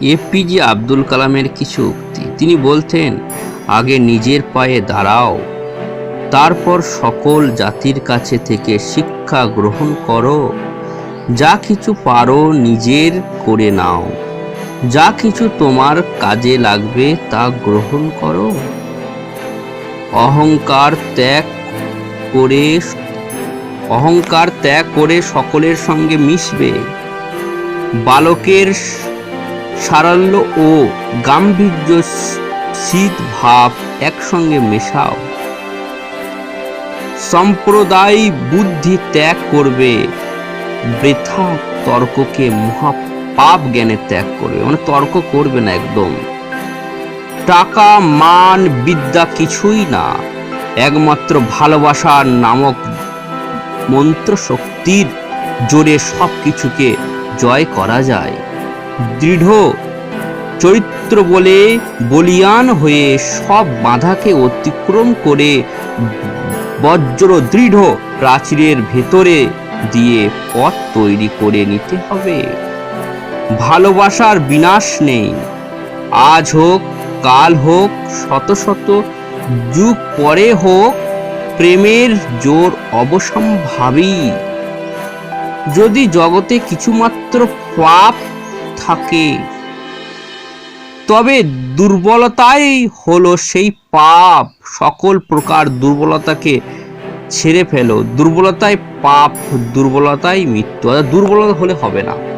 APJ Abdul কালামের কিছু উক্তি। তিনি বলতেন, আগে নিজের পায়ে দাঁড়াও, তারপর সকল জাতির কাছে থেকে শিক্ষা গ্রহণ করো, যা কিছু পারো নিজের করে নাও, যা কিছু তোমার কাজে লাগবে তা গ্রহণ করো। অহংকার ত্যাগ করে অহংকার ত্যাগ করে সকলের সঙ্গে মিশবে। বালকের সারল্য ও গাম্ভীর্য শীত ভাব একসঙ্গে মেশাও। সম্প্রদায় বুদ্ধি ত্যাগ করবে, বৃথা তর্ককে মহা পাপ জ্ঞানে ত্যাগ করবে। মানে তর্ক করবে না একদম। টাকা, মান, বিদ্যা কিছুই না। একমাত্র ভালোবাসার নামক মন্ত্র শক্তির জোরে সব কিছুকে জয় করা যায়। দৃঢ় চরিত্র বলে বলিয়ান হয়ে সব বাধাকে অতিক্রম করে বজ্র দৃঢ় প্রাচীরের ভেতরে দিয়ে পথ তৈরি করে নিতে হবে। ভালোবাসার বিনাশ নেই। আজ হোক, কাল হোক, শত শত যুগ পরে হোক, প্রেমের জোর অবসম্ভাবী। যদি জগতে কিছুমাত্র পাপ থাকে। তবে দুর্বলতাই হলো সেই পাপ। সকল প্রকার দুর্বলতাকে ছেড়ে ফেলো। দুর্বলতায় পাপ দুর্বলতায় মৃত্যু। দুর্বলতা হলে হবে না।